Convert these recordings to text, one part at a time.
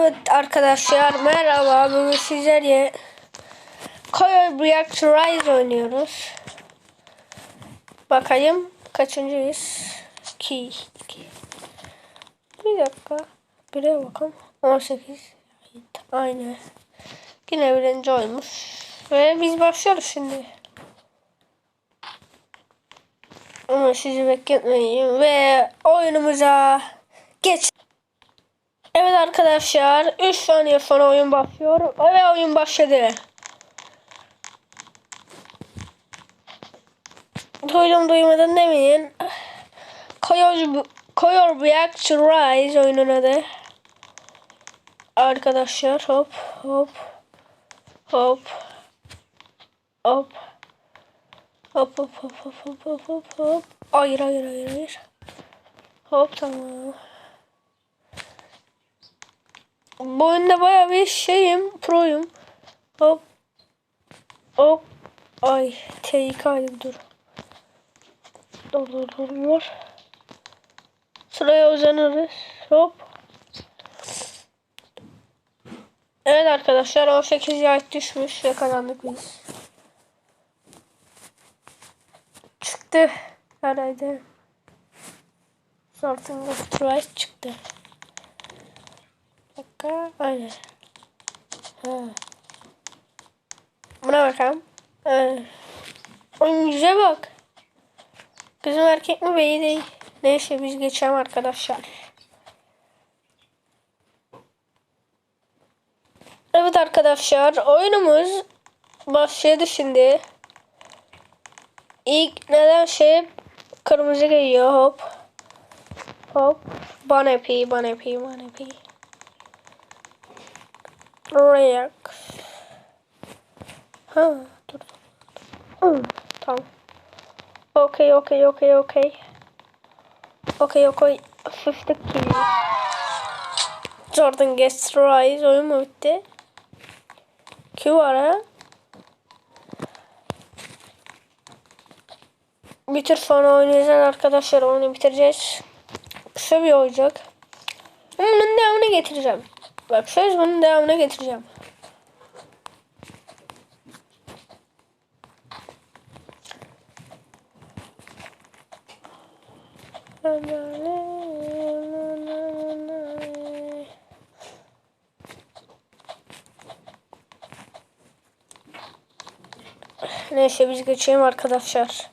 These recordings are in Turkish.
Evet arkadaşlar merhaba bugün sizlerle Coil React Rise oynuyoruz. Bakayım kaçıncıyız? 2 2 Bir dakika. Bire bakalım. 18 Aynı. Yine birinci oymuş. Ve biz başlıyoruz şimdi. Ama sizi bekletmeyin ve oyunumuza geç. Evet arkadaşlar 3 saniye sonra oyun başlıyor ve oyun başladı. Duydum duymadan demeyin. Koyor, Koyor React Rise oyunun adı. Arkadaşlar hop hop hop hop hop hop hop hop hop hop hop hayır hayır hayır hayır hop tamam bu oyunda baya bir şeyim proyum. Hop. Hop. Ay tehlikeli dur dur dur. Dur dur sıraya uzanırız hop. Evet arkadaşlar 18 yaş düşmüş ve biz. Çıktı herhalde. Sorting of Price çıktı. Dakika aynen. Ha. Buna bakalım. Evet. Oyuncuya bak. Kızım erkek mi belli değil. Neyse biz geçelim arkadaşlar. Evet arkadaşlar oyunumuz başladı şimdi. İlk neden şey kırmızı geliyor hop. Hop. Bana pi, bana pi, bana pi. React. Ha, dur. dur. Tamam. Okay, okay, okay, okay. Okay, okay. 50 kill. Jordan gets rise oyun mu bitti? Q var ha? Bitir sonra oynayacağız arkadaşlar. Oyunu bitireceğiz. Kısa bir olacak. Bunun devamını getireceğim. Bak söz bunun devamını getireceğim. Neyse biz geçelim arkadaşlar.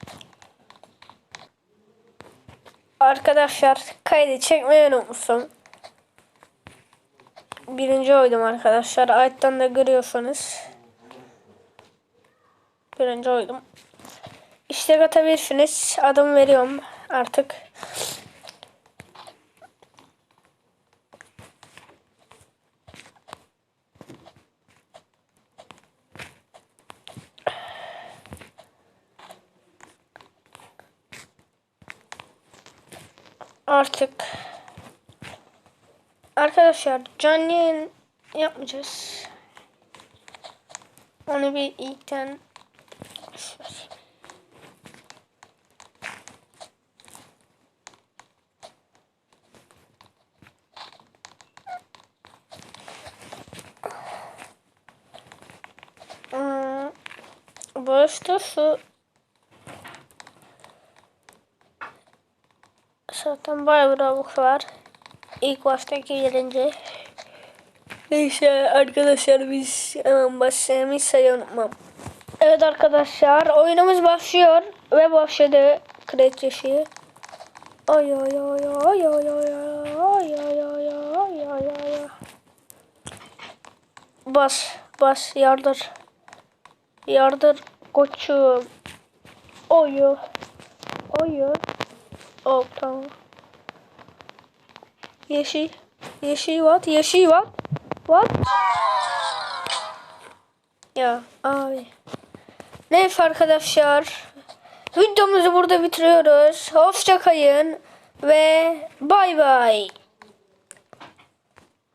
Arkadaşlar kaydı çekmeyi unutmuşum. Birinci oydum arkadaşlar. Ayetten de görüyorsanız. Birinci oydum. İşte atabilirsiniz. Adım veriyorum artık. Artık arkadaşlar canlı yayın yapmayacağız. Onu bir ilkten Hmm, Başta şu Zaten bayağı bir var. İlk baştaki yerince. Neyse arkadaşlar biz hemen başlayalım. Hiç sayı unutmam. Evet arkadaşlar oyunumuz başlıyor. Ve başladı. Kredi yaşı. Ay ay ay ay ay ay ay ay ay ay ay ay Bas bas yardır. Yardır koçum. Oyu. Oyu. Oh tamam. Yeşil. Yeşil what? Yeşil what? What? Ya abi. Neyse arkadaşlar. Videomuzu burada bitiriyoruz. Hoşça kalın ve bay bay.